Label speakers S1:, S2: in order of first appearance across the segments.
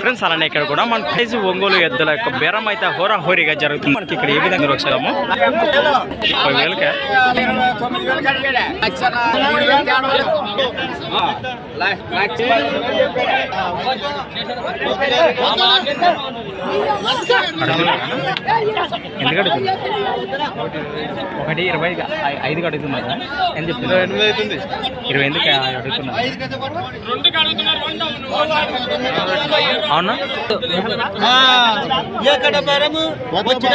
S1: Friends అలానే ఇక్కడ కూడా మన ప్రైజ్ ఒంగోలు ఎద్దుల యొక్క బేరం అయితే హోరాహోరీగా జరుగుతుంది. మనకి ఇక్కడ ఏ విధంగా వచ్చాము ముప్పై వేలకే ఒకటి ఇరవై ఐ- ఐదుకి అడుగుతున్నారా ఎంత చెప్తున్నారు? ఎనిమిది అవుతుంది. ఇరవై ఎందుకు అడుగుతున్నారు. అవునా?
S2: ఎక్కడ బరము? వచ్చిన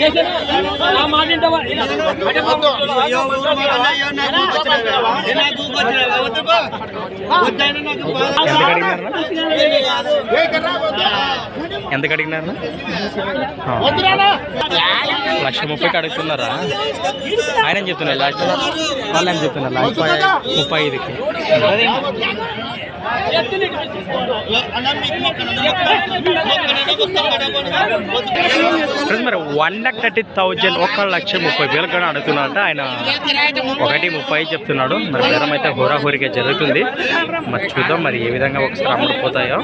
S2: బేరమే నీదేమిటి
S1: ఎంత అడిగినారు లక్ష ముప్పైకి అడుగుతున్నారా ఆయన చెప్తున్నారు? లాస్ట్ వాళ్ళు ఏం చెప్తున్నారు? లాస్ట్ ముప్పై ఐదుకి. ఫ్రెండ్స్ మరి వన్ ల్యాక్ థర్టీ థౌజండ్ ఒక లక్ష ముప్పై వేలు కూడా అడుగుతున్నారంట. ఆయన ఒకటి ముప్పై చెప్తున్నాడు. మరి బేరం అయితే హోరాహోరిగా జరుగుతుంది. మరి చూద్దాం మరి ఏ విధంగా ఒకసారి అమ్ముడుపోతాయో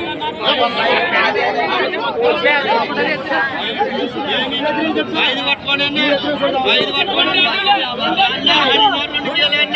S2: ఐదు పట్టుకోండి ఐదు పట్టుకోండి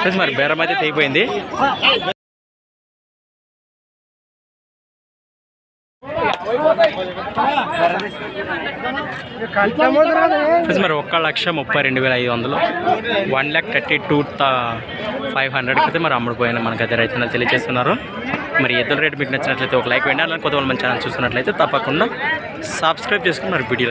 S1: ఫ్రెండ్స్ మరి బేరం అయితే తెగిపోయింది. మరి ఒక్క లక్ష ముప్పై రెండు వేల ఐదు వందలు. One lakh thirty two five హండ్రెడ్కి అయితే మరి అమ్ముడుపోయిన మనకైతే రైతులు తెలియజేస్తున్నారు. మరి ఎద్దుల రేటు మీకు నచ్చినట్లయితే ఒక లైక్ వేయండి. అలా కొత్త వాళ్ళు మన ఛానల్ చూస్తున్నట్లయితే తప్పకుండా సబ్స్క్రైబ్ చేసుకుని మరి వీడియో